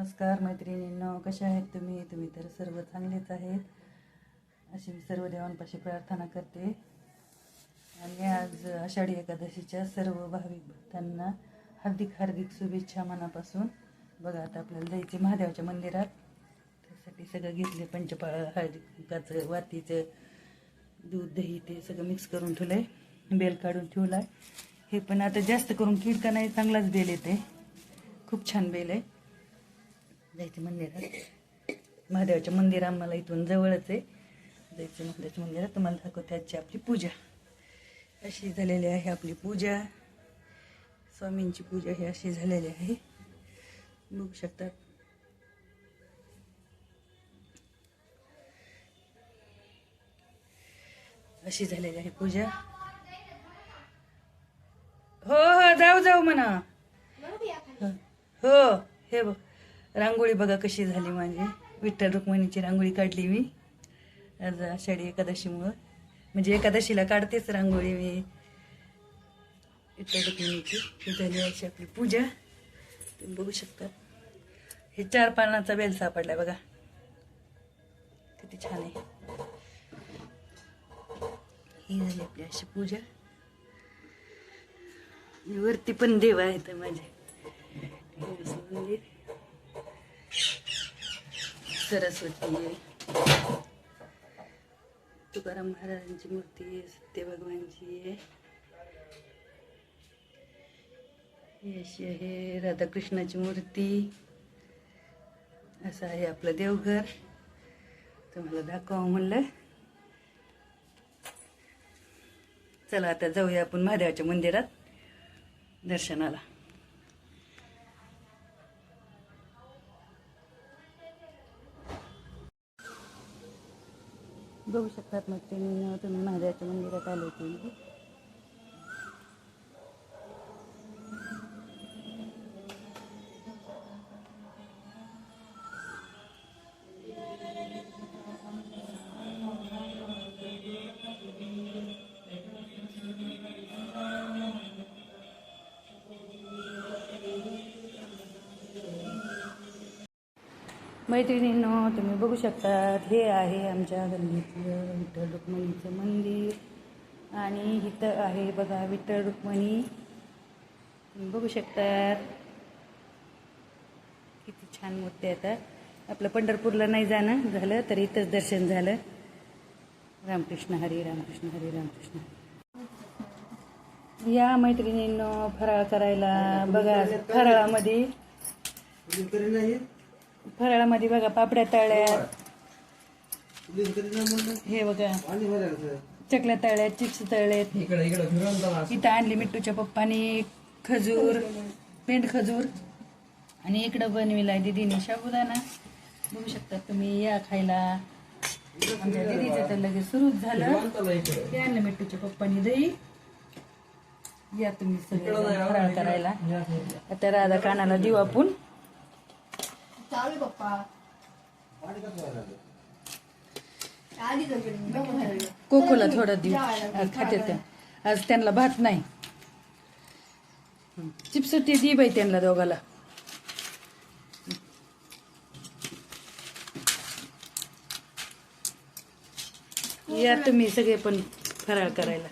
नमस्कार मैत्रिणींनो कशा आहेत तुम्ही? तुम्ही तर सर्व चांगलेच आहेत. अशी मी सर्व देवांपाशी प्रार्थना करते. आणि आज आषाढी एकादशीच्या सर्व भाविक भक्तांना हार्दिक हार्दिक शुभेच्छा मनापासून. बघा आता आपल्याला जायचे महादेवाच्या मंदिरात. त्यासाठी सगळं घेतले पंचपाळ हळदीचं वातीचं दूध दही ते सगळं मिक्स करून ठेवलं आहे बेल काढून ठेवला आहे हे पण आता जास्त करून किडका नाही चांगलाच बेल येते. खूप छान बेल आहे. जायचं मंदिरात. महादेवाच्या मंदिर आम्हाला इथून जवळच आहे. जायचं महादेवाच्या मंदिरात. तुम्हाला दाखवते आजची आपली पूजा. अशी झालेली आहे आपली पूजा. स्वामींची पूजा ही अशी झालेली आहे. बघू शकतात अशी झालेली आहे पूजा. हो हो जाऊ जाऊ म्हणा. हो हे बघ. रांगोळी बघा कशी झाली माझी. विठ्ठल रुक्मिणीची रांगोळी काढली मी. आज आषाढी एकादशीमुळं. म्हणजे एकादशीला काढतेच रांगोळी मी. विठ्ठल रुक्मिणीची. ही झाली अशी आपली पूजा. तुम्ही बघू शकता. हे चार पानाचा बेल सापडला बघा. किती छान आहे. ही झाली आपली अशी पूजा. वरती पण देव आहेत माझे. मंदिर. सरस्वती आहे. तुकाराम महाराजांची मूर्ती आहे सत्य भगवानची आहे. ही अशी आहे राधाकृष्णाची मूर्ती. असं आहे आपलं देवघर. तुम्हाला दाखवावं म्हणलं. चला आता जाऊया आपण महादेवाच्या मंदिरात दर्शनाला. बघू शकतात मग तुम्ही तुम्ही महादेवाच्या मंदिरात आले होते. मैत्रिणींनो तुम्ही बघू शकतात हे आहे आमच्या गल्लीतलं विठ्ठल रुक्मिणीचं मंदिर. आणि इथं आहे बघा विठ्ठल रुक्मिणी. तुम्ही बघू शकतात. किती छान मूर्ती येतात आपलं पंढरपूरला नाही जाणं झालं तर इथंच दर्शन झालं. रामकृष्ण हरी रामकृष्ण हरी रामकृष्ण या मैत्रिणींनो फराळ करायला बघा फराळामध्ये. फराळामध्ये बघा पापड्या तळ्यात. हे बघा. चकल्या तळ्यात चिप्स तळ्यात. इथं आणली मिट्टूच्या पप्पानी खजूर पेंट खजूर. आणि इकडं बनविलाय दिदीने साबुदाणा बघू शकता तुम्ही या खायला. आमच्या दिदीचं तर लगेच सुरूच झालं. ते आणलं मिट्टूच्या पप्पानी दही. या तुम्ही सगळे फराळ करायला. आता राधा कानाला देऊ आपण. चालू पप्पा आधी तर कोकोला थोडं देऊ आज खाते त्या आज त्यांना भात नाही चिप्स ते दे बाई त्यांना दोघाला या तुम्ही सगळे पण फराळ करायला